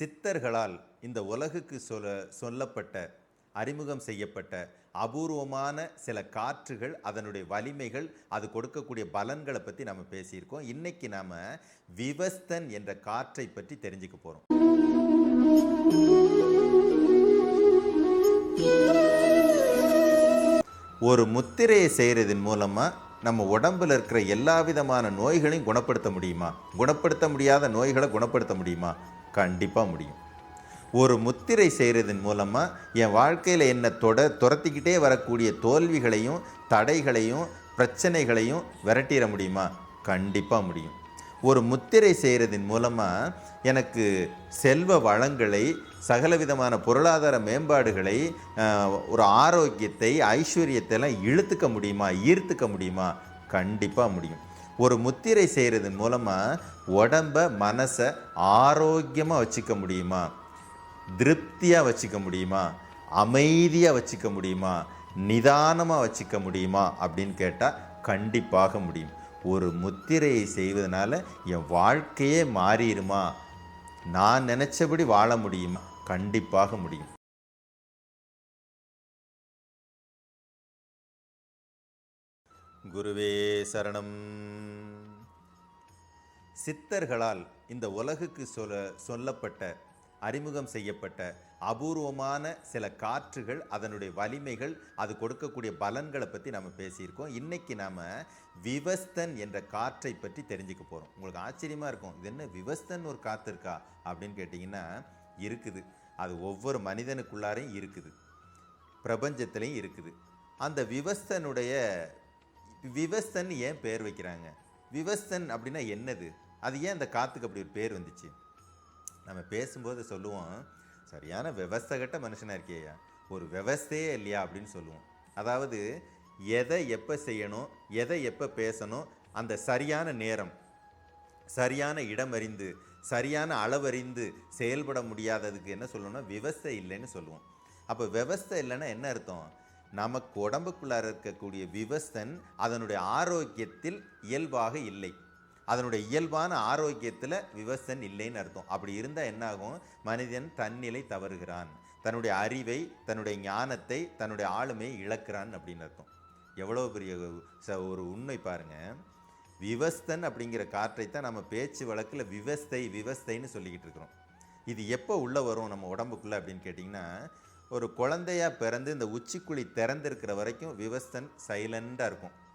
சித்தர்களால் இந்த உலகுக்கு சொல்ல சொல்லப்பட்ட அறிமுகம் செய்யப்பட்ட அபூர்வமான சில காற்றுகள் அதனுடைய வலிமைகள் அது கொடுக்கக்கூடிய பலன்களை பற்றி நம்ம பேசியிருக்கோம். இன்னைக்கு நாம விவஸ்தன் என்ற காற்றை பற்றி தெரிஞ்சுக்க போகிறோம் ஒரு முத்திரையை செய்கிறதன் மூலமாக நம்ம உடம்புல இருக்கிற எல்லா விதமான நோய்களையும் குணப்படுத்த முடியுமா? குணப்படுத்த முடியாத நோய்களை குணப்படுத்த முடியுமா? கண்டிப்பாக முடியும். ஒரு முத்திரை செய்கிறதன் மூலமாக என் வாழ்க்கையில் என்னை தொட துரத்திக்கிட்டே வரக்கூடிய தோல்விகளையும் தடைகளையும் பிரச்சனைகளையும் விரட்டிட முடியுமா? கண்டிப்பாக முடியும். ஒரு முத்திரை செய்கிறதன் மூலமாக எனக்கு செல்வ வளங்களை சகலவிதமான பொருளாதார மேம்பாடுகளை ஒரு ஆரோக்கியத்தை ஐஸ்வர்யத்தை எல்லாம் இழுத்துக்க முடியுமா? ஈர்த்துக்க முடியுமா? கண்டிப்பாக முடியும். ஒரு முத்திரை செய்கிறது மூலமாக உடம்ப மனசை ஆரோக்கியமாக வச்சுக்க முடியுமா? திருப்தியாக வச்சுக்க முடியுமா? அமைதியாக வச்சுக்க முடியுமா? நிதானமாக வச்சுக்க முடியுமா? அப்படின்னு கேட்டால் கண்டிப்பாக முடியும். ஒரு முத்திரையை செய்வதனால என் வாழ்க்கையே மாறிடுமா? நான் நினச்சபடி வாழ முடியுமா. கண்டிப்பாக முடியும். குருவே சரணம். சித்தர்களால் இந்த உலகுக்கு சொல்ல சொல்லப்பட்ட அறிமுகம் செய்யப்பட்ட அபூர்வமான சில காற்றுகள் அதனுடைய வலிமைகள் அது கொடுக்கக்கூடிய பலன்களை பற்றி நம்ம பேசியிருக்கோம். இன்றைக்கி நாம் விவஸ்தன் என்ற காற்றை பற்றி தெரிஞ்சுக்க போகிறோம் உங்களுக்கு ஆச்சரியமாக இருக்கும் இது என்ன விவஸ்தன் ஒரு காற்று இருக்கா? அப்படின்னு கேட்டிங்கன்னா இருக்குது. அது ஒவ்வொரு மனிதனுக்குள்ளாரையும் இருக்குது. பிரபஞ்சத்திலையும் இருக்குது. அந்த விவஸ்தனுடைய விவஸ்தன் ஏன் பேர் வைக்கிறாங்க? விவஸ்தன் அப்படின்னா என்னது? அது ஏன் அந்த காத்துக்கு அப்படி ஒரு பேர் வந்துச்சு? நம்ம பேசும்போது சொல்லுவோம் சரியான விவஸ்தகட்ட மனுஷனாக இருக்கியா ஒரு விவஸ்தையே இல்லையா? அப்படின்னு சொல்லுவோம். அதாவது எதை எப்போ செய்யணும் எதை எப்போ பேசணும் அந்த சரியான நேரம் சரியான இடம் அறிந்து சரியான அளவறிந்து செயல்பட முடியாததுக்கு என்ன சொல்லணும்னா விவஸ்தை இல்லைன்னு சொல்லுவோம். அப்போ விவஸ்தை இல்லைன்னா என்ன அர்த்தம்? நமக்கு உடம்புக்குள்ளார இருக்கக்கூடிய விவஸ்தன் அதனுடைய ஆரோக்கியத்தில் இயல்பாக இல்லை. அதனுடைய இயல்பான ஆரோக்கியத்தில் விவசன் இல்லைன்னு அர்த்தம். அப்படி இருந்தால் என்னாகும்? மனிதன் தன்னிலை தவறுகிறான். தன்னுடைய அறிவை தன்னுடைய ஞானத்தை தன்னுடைய ஆளுமையை இழக்கிறான் அப்படின்னு அர்த்தம். எவ்வளோ பெரிய ச- ஒரு உண்மை பாருங்க. விவஸ்தன் அப்படிங்கிற காற்றைத்தான் நம்ம பேச்சு வழக்கில் விவஸ்தை விவஸ்தைன்னு சொல்லிக்கிட்டு இருக்கிறோம். இது எப்போ உள்ளே வரும் நம்ம உடம்புக்குள்ளே அப்படின்னு கேட்டிங்கன்னா ஒரு குழந்தையாக பிறந்து இந்த உச்சிக்குழி திறந்திருக்கிற வரைக்கும் விவஸ்தன் சைலண்டாக இருக்கும்.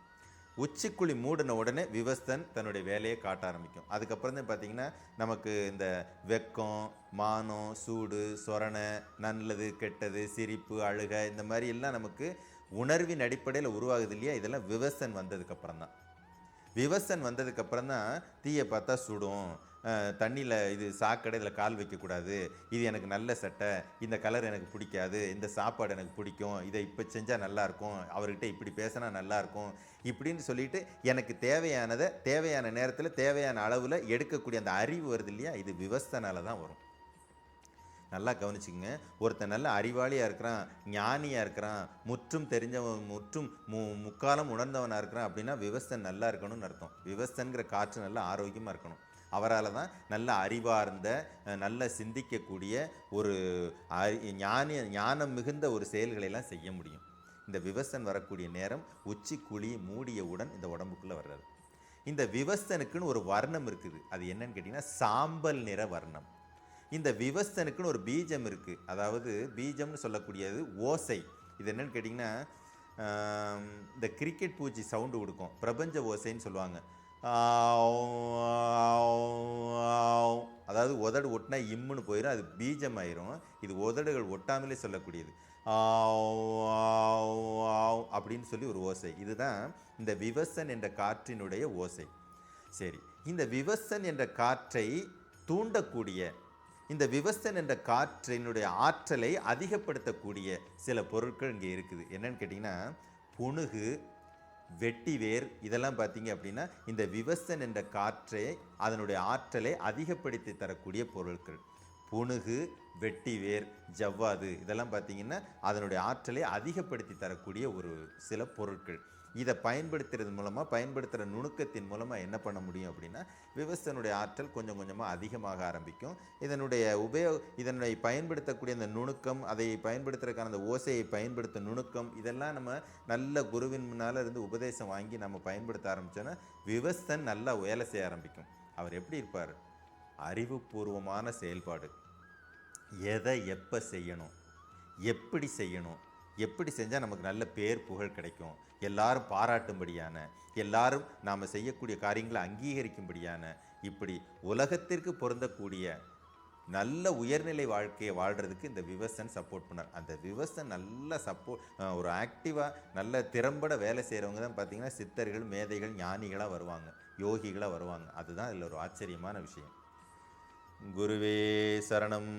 உச்சிக்குழி மூடின உடனே விவஸ்தன் தன்னுடைய வேலையை காட்ட ஆரம்பிக்கும். அதுக்கப்புறம் தான் பார்த்தீங்கன்னா நமக்கு இந்த வெக்கம் மானம் சூடு சொரணை நல்லது கெட்டது சிரிப்பு அழுகை இந்த மாதிரி எல்லாம் நமக்கு உணர்வின் அடிப்படையில் உருவாகுது இல்லையா? இதெல்லாம் விவசன் வந்ததுக்கப்புறம் தான் விவசன் வந்ததுக்கப்புறம் தான் தீயை பார்த்தா சுடும். தண்ணியில் இது சாக்கடை இதில் கால் வைக்கக்கூடாது. இது எனக்கு நல்ல சட்டை. இந்த கலர் எனக்கு பிடிக்காது. இந்த சாப்பாடு எனக்கு பிடிக்கும். இதை இப்போ செஞ்சால் நல்லாயிருக்கும். அவர்கிட்ட இப்படி பேசினா நல்லாயிருக்கும். இப்படின்னு சொல்லிட்டு எனக்கு தேவையானதை தேவையான நேரத்தில் தேவையான அளவில் எடுக்கக்கூடிய அந்த அறிவு வருது இல்லையா? இது விவசனால தான் வரும். நல்லா கவனிச்சுக்கங்க. ஒருத்தன் நல்ல அறிவாளியாக இருக்கிறான் ஞானியாக இருக்கிறான் முற்றும் தெரிஞ்சவன் முற்றும் மு முக்காலம் உணர்ந்தவனாக இருக்கிறான் அப்படின்னா விவஸ்தன் நல்லா இருக்கணும்னு அர்த்தம். விவஸ்தன்கிற காற்று நல்லா ஆரோக்கியமாக இருக்கணும். அவரால் தான் நல்ல அறிவார்ந்த நல்ல சிந்திக்கக்கூடிய ஒரு அறி ஞானி ஞானம் மிகுந்த ஒரு செயல்களை எல்லாம் செய்ய முடியும். இந்த விவசன் வரக்கூடிய நேரம் உச்சி குழி மூடியவுடன் இந்த உடம்புக்குள்ளே வர்றாரு இந்த விவஸ்தனுக்குன்னு ஒரு வர்ணம் இருக்குது. அது என்னன்னு கேட்டிங்கன்னா சாம்பல் நிற வர்ணம். இந்த விவஸ்தனுக்குன்னு ஒரு பீஜம் இருக்குது அதாவது பீஜம்னு சொல்லக்கூடியது ஓசை. இது என்னென்னு கேட்டிங்கன்னா இந்த கிரிக்கெட் பூச்சி சவுண்டு கொடுக்கும். பிரபஞ்ச ஓசைன்னு சொல்லுவாங்க. அதாவது உதடு ஒட்டினா இம்முன்னு போயிடும் அது பீஜம் ஆயிரும் இது உதடுகள் ஒட்டாமலே சொல்லக்கூடியது. ஆவ் அப்படின்னு சொல்லி ஒரு ஓசை. இதுதான் இந்த விவசன் என்ற காற்றினுடைய ஓசை. சரி இந்த விவசன் என்ற காற்றை தூண்டக்கூடிய இந்த விவஸ்தன் என்ற காற்றினுடைய ஆற்றலை அதிகப்படுத்தக்கூடிய சில பொருட்கள் இங்கே இருக்குது. என்னன்னு கேட்டிங்கன்னா புணுகு வெட்டிவேர் இதெல்லாம் பார்த்தீங்க அப்படின்னா இந்த விவசன் என்ற காற்றை அதனுடைய ஆற்றலை அதிகப்படுத்தி தரக்கூடிய பொருட்கள். புணுகு வெட்டிவேர் ஜவ்வாது இதெல்லாம் பார்த்தீங்கன்னா அதனுடைய ஆற்றலை அதிகப்படுத்தி தரக்கூடிய ஒரு சில பொருட்கள். இதை பயன்படுத்துறது மூலமாக பயன்படுத்துகிற நுணுக்கத்தின் மூலமாக என்ன பண்ண முடியும் அப்படின்னா விவசாயனுடைய ஆற்றல் கொஞ்சம் கொஞ்சமாக அதிகமாக ஆரம்பிக்கும். இதனுடைய உபயோக இதனுடைய பயன்படுத்தக்கூடிய அந்த நுணுக்கம் அதை பயன்படுத்துறதுக்கான அந்த ஓசையை பயன்படுத்த நுணுக்கம் இதெல்லாம் நம்ம நல்ல குருவின் முன்னால் இருந்து உபதேசம் வாங்கி நம்ம பயன்படுத்த ஆரம்பித்தோன்னா விவஸ்தன் நல்லா வேலை செய்ய ஆரம்பிக்கும். அவர் எப்படி இருப்பார்? அறிவுபூர்வமான செயல்பாடு. எதை எப்போ செய்யணும்? எப்படி செய்யணும்? எப்படி செஞ்சால் நமக்கு நல்ல பேர் புகழ் கிடைக்கும்? எல்லாரும் பாராட்டும்படியான எல்லாரும் நாம் செய்யக்கூடிய காரியங்களை அங்கீகரிக்கும்படியான இப்படி உலகத்திற்கு பொருந்தக்கூடிய நல்ல உயர்நிலை வாழ்க்கையை வாழ்கிறதுக்கு இந்த விவசன் சப்போர்ட் பண்ணார். அந்த விவசன் நல்ல சப்போர்ட் ஒரு ஆக்டிவாக நல்ல திறம்பட வேலை செய்கிறவங்க தான் பார்த்தீங்கன்னா சித்தர்கள் மேதைகள் ஞானிகளாக வருவாங்க. யோகிகளாக வருவாங்க. அதுதான் இதில் ஒரு ஆச்சரியமான விஷயம். குருவே சரணம்.